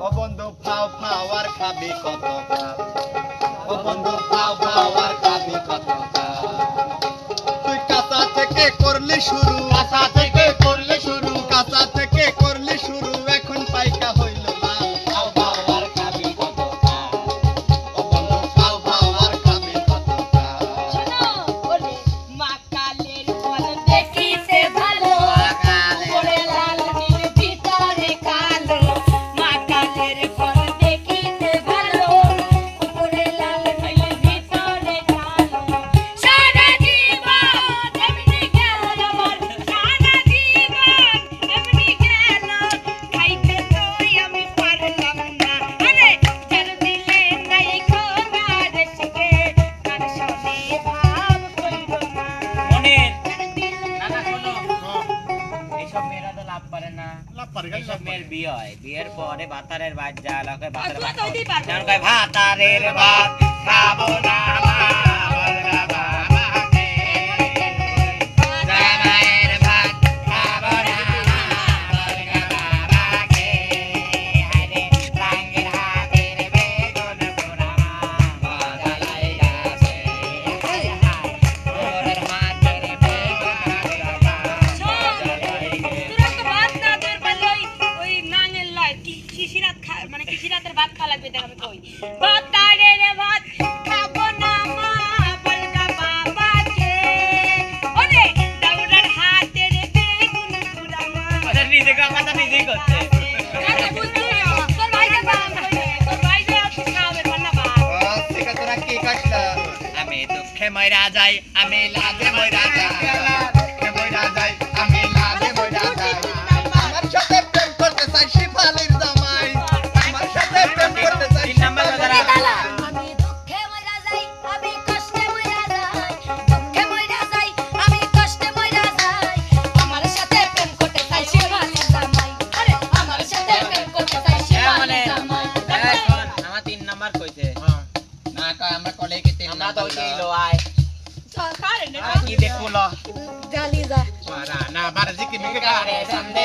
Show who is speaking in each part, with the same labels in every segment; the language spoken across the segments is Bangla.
Speaker 1: ও বন্ধু পাও পাওয়ার খাবি কত কাল
Speaker 2: ভাতারের ভাত যা লোকে ভাতারের ভাত খাব না ময়রা যাই আমি লাজে ময়রা যাই। ಗಾರೆ
Speaker 3: ಸಂದೆ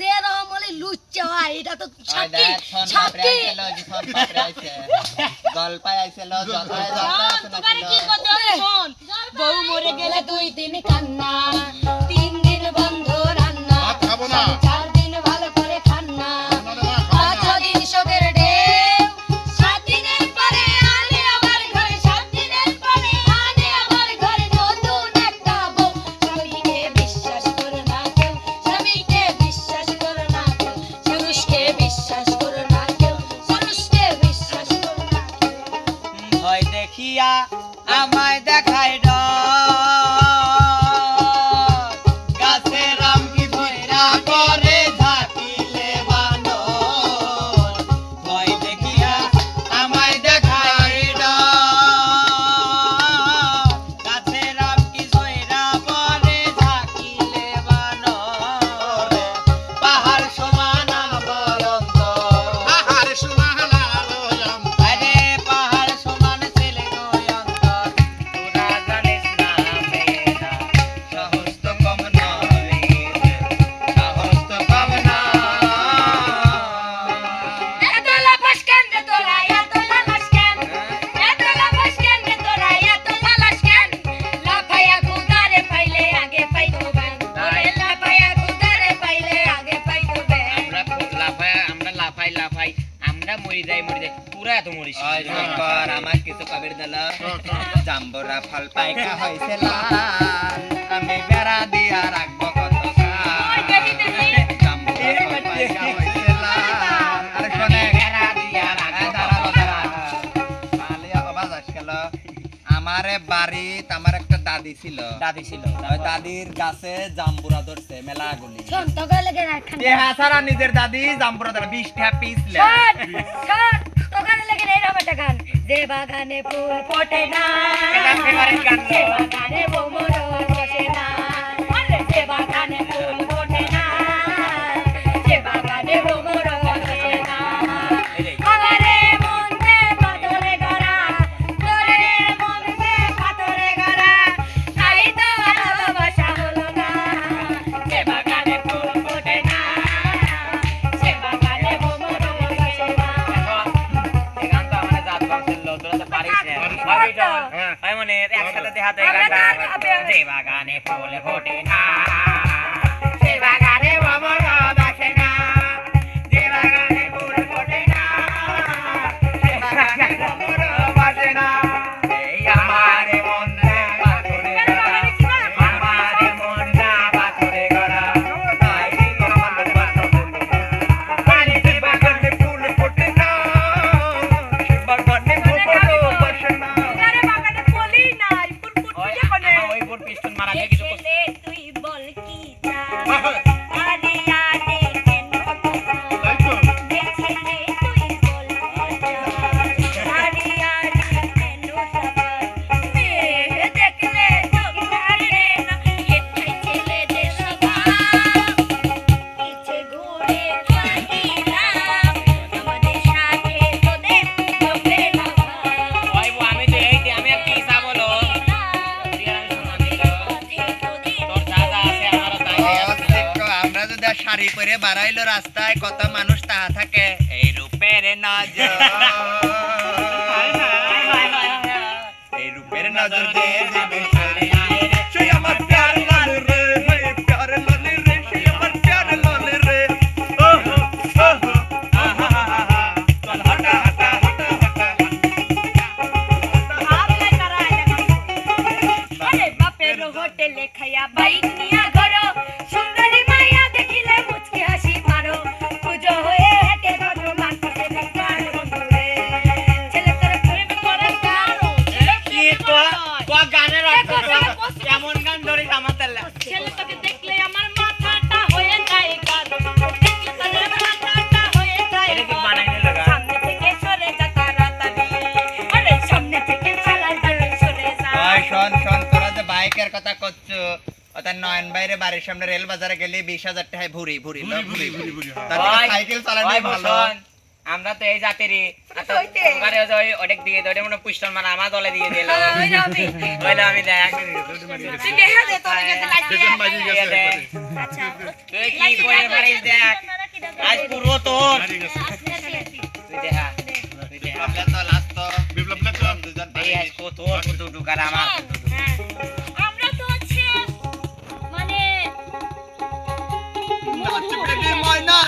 Speaker 3: যে
Speaker 2: রকম বলে
Speaker 3: লুচ্চা হয় এটা তো
Speaker 1: ছাকি ছাকি জলপাই আইছিল জলপাই। জলপাই
Speaker 3: তোমার কি বউ মরে গেলে দুই দিন কান্না।
Speaker 1: গোলাপের ডালা জাম্বরা ফাল পাইকা হয়েছে লাল। আমি বেড়া দিয়া রাখব কত আমারে
Speaker 2: বাড়ি
Speaker 1: আমার একটা দাদি ছিল।
Speaker 2: দাদি ছিল
Speaker 1: দাদির গাছে জাম্বুরা ধরছে মেলা গুলি। নিজের দাদি জাম্বুরা ধরে বিশ টাকা
Speaker 3: একটা গান যে বাগানে ফুল ফোটে না।
Speaker 2: ತೆಗಲಾಟ ತೆಗಲಾಟ ತೆವಾಗ ಕೋಲೆ ಕೋಟೆ
Speaker 1: ನಾ Maraguegue de শাড়ি পরে বাড়াইলো রাস্তায় কত মানুষ তাহা থাকে। এই রূপের নজর। এই রূপের নজর দিয়ে কথা করছ অর্থাৎ নয়ন বাইরে বাড়ির সামনে রেল বাজারে গেলে বিশ হাজার টাকায় ভুরি ভুরি সাইকেল চালানো ভালো।
Speaker 2: আমরা তো এই অনেক দিয়ে মনে পুষ্টন মানে আমার দলে দিয়ে দিল। বলে আমি। কি আজ পুরো তোর। আমার।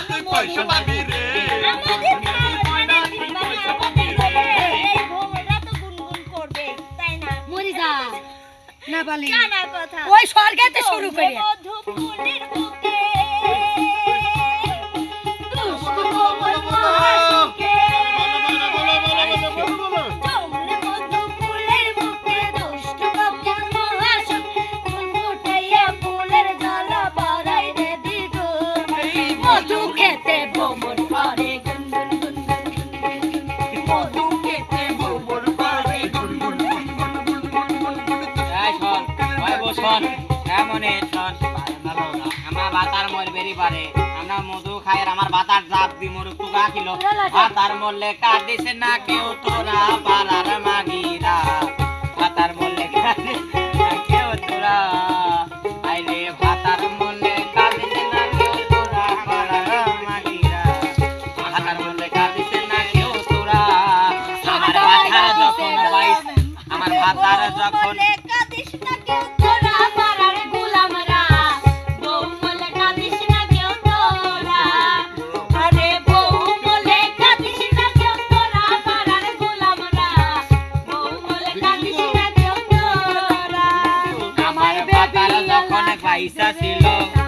Speaker 1: তুই পয়সা পাবি রে
Speaker 3: না বলি কথা। ওই স্বর্গেতে শুরু করে।
Speaker 2: পারে আমরা মধু খাই আর আমার বাতার জাপ দি মরুক তো কিলো বাতার মরলে কাটিছে না কেউ তোরা পালার মাগিরা। বাতার মরলে কেউ তোরা। আইলে ভাতার মরলে কাঁদিস না না কেউ তোরা। আমার ভাতার যখন পাইস আমার যখন না কেউ ছিল